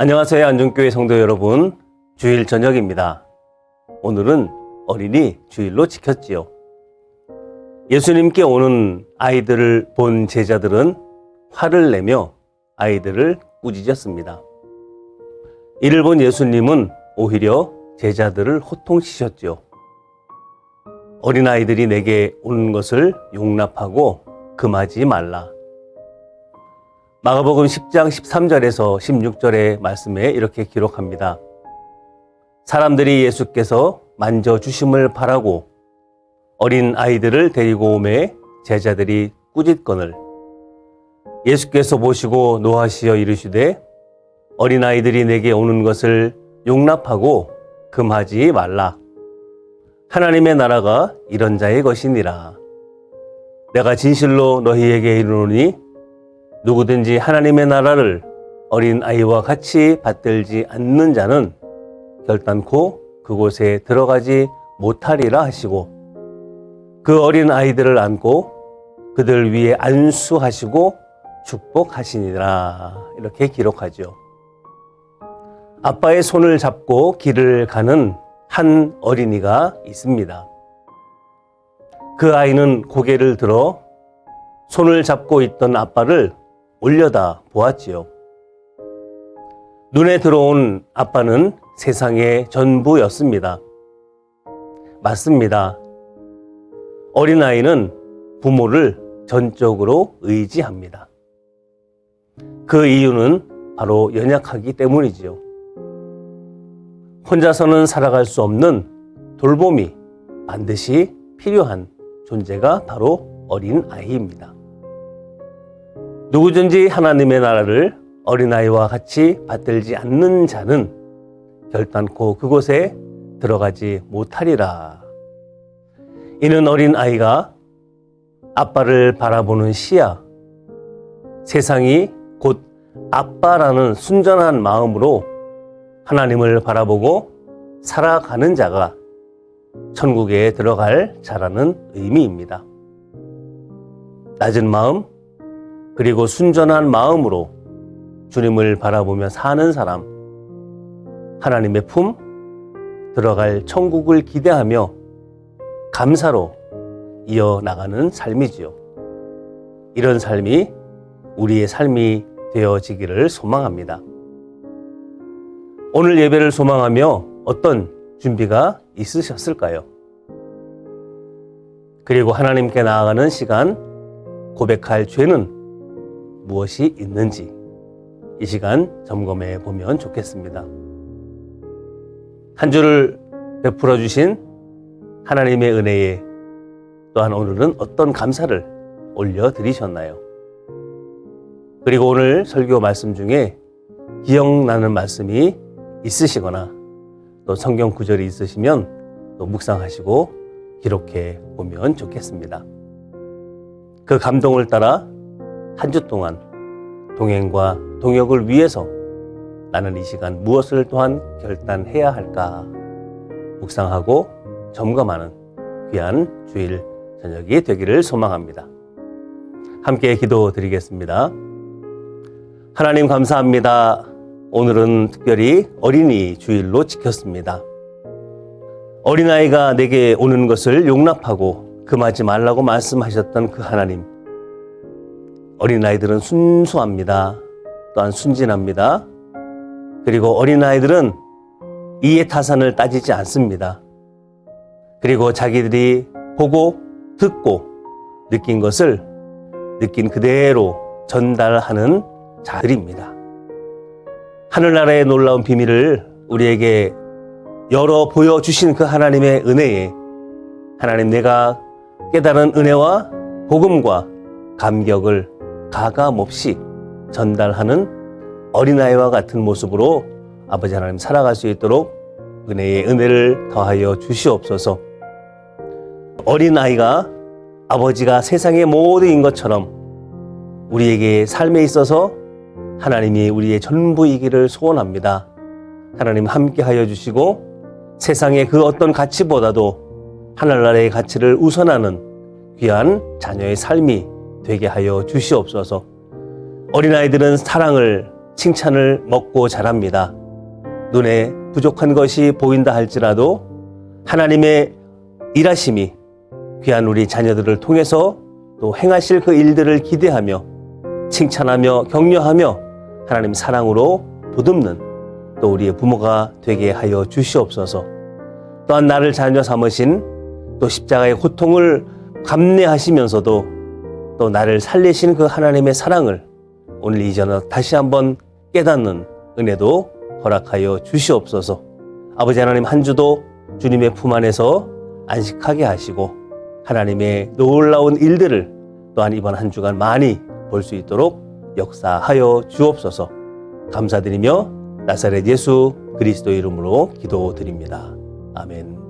안녕하세요. 안전교회 성도 여러분. 주일 저녁입니다. 오늘은 어린이 주일로 지켰지요. 예수님께 오는 아이들을 본 제자들은 화를 내며 아이들을 꾸짖었습니다. 이를 본 예수님은 오히려 제자들을 호통시켰죠. 어린아이들이 내게 오는 것을 용납하고 금하지 말라. 마가복음 10장 13절에서 16절의 말씀에 이렇게 기록합니다. 사람들이 예수께서 만져 주심을 바라고 어린 아이들을 데리고 오매 제자들이 꾸짖거늘 예수께서 보시고 노하시어 이르시되 어린 아이들이 내게 오는 것을 용납하고 금하지 말라. 하나님의 나라가 이런 자의 것이니라. 내가 진실로 너희에게 이르노니 누구든지 하나님의 나라를 어린 아이와 같이 받들지 않는 자는 결단코 그곳에 들어가지 못하리라 하시고 그 어린 아이들을 안고 그들 위에 안수하시고 축복하시니라 이렇게 기록하죠. 아빠의 손을 잡고 길을 가는 한 어린이가 있습니다. 그 아이는 고개를 들어 손을 잡고 있던 아빠를 올려다 보았지요. 눈에 들어온 아빠는 세상의 전부였습니다. 맞습니다. 어린아이는 부모를 전적으로 의지합니다. 그 이유는 바로 연약하기 때문이지요. 혼자서는 살아갈 수 없는 돌봄이 반드시 필요한 존재가 바로 어린 아이입니다. 누구든지 하나님의 나라를 어린아이와 같이 받들지 않는 자는 결단코 그곳에 들어가지 못하리라. 이는 어린아이가 아빠를 바라보는 시야, 세상이 곧 아빠라는 순전한 마음으로 하나님을 바라보고 살아가는 자가 천국에 들어갈 자라는 의미입니다. 낮은 마음, 그리고 순전한 마음으로 주님을 바라보며 사는 사람, 하나님의 품, 들어갈 천국을 기대하며 감사로 이어나가는 삶이지요. 이런 삶이 우리의 삶이 되어지기를 소망합니다. 오늘 예배를 소망하며 어떤 준비가 있으셨을까요? 그리고 하나님께 나아가는 시간, 고백할 죄는 무엇이 있는지 이 시간 점검해 보면 좋겠습니다. 한 주를 베풀어 주신 하나님의 은혜에 또한 오늘은 어떤 감사를 올려드리셨나요? 그리고 오늘 설교 말씀 중에 기억나는 말씀이 있으시거나 또 성경 구절이 있으시면 또 묵상하시고 기록해 보면 좋겠습니다. 그 감동을 따라 한 주 동안 동행과 동역을 위해서 나는 이 시간 무엇을 또한 결단해야 할까 묵상하고 점검하는 귀한 주일 저녁이 되기를 소망합니다. 함께 기도 드리겠습니다. 하나님 감사합니다. 오늘은 특별히 어린이 주일로 지켰습니다. 어린아이가 내게 오는 것을 용납하고 금하지 말라고 말씀하셨던 그 하나님. 어린아이들은 순수합니다. 또한 순진합니다. 그리고 어린아이들은 이해 타산을 따지지 않습니다. 그리고 자기들이 보고 듣고 느낀 것을 느낀 그대로 전달하는 자들입니다. 하늘나라의 놀라운 비밀을 우리에게 열어 보여주신 그 하나님의 은혜에 하나님 내가 깨달은 은혜와 복음과 감격을 가감없이 전달하는 어린아이와 같은 모습으로 아버지 하나님 살아갈 수 있도록 은혜의 은혜를 더하여 주시옵소서 어린아이가 아버지가 세상의 모두인 것처럼 우리에게 삶에 있어서 하나님이 우리의 전부이기를 소원합니다. 하나님 함께 하여 주시고 세상의 그 어떤 가치보다도 하늘나라의 가치를 우선하는 귀한 자녀의 삶이 되게 하여 주시옵소서. 어린아이들은 사랑을 칭찬을 먹고 자랍니다. 눈에 부족한 것이 보인다 할지라도 하나님의 일하심이 귀한 우리 자녀들을 통해서 또 행하실 그 일들을 기대하며 칭찬하며 격려하며 하나님 사랑으로 보듬는 또 우리의 부모가 되게 하여 주시옵소서. 또한 나를 자녀 삼으신 또 십자가의 고통을 감내하시면서도 또 나를 살리신 그 하나님의 사랑을 오늘 이전에 다시 한번 깨닫는 은혜도 허락하여 주시옵소서. 아버지 하나님 한 주도 주님의 품 안에서 안식하게 하시고 하나님의 놀라운 일들을 또한 이번 한 주간 많이 볼 수 있도록 역사하여 주옵소서. 감사드리며 나사렛 예수 그리스도 이름으로 기도드립니다. 아멘.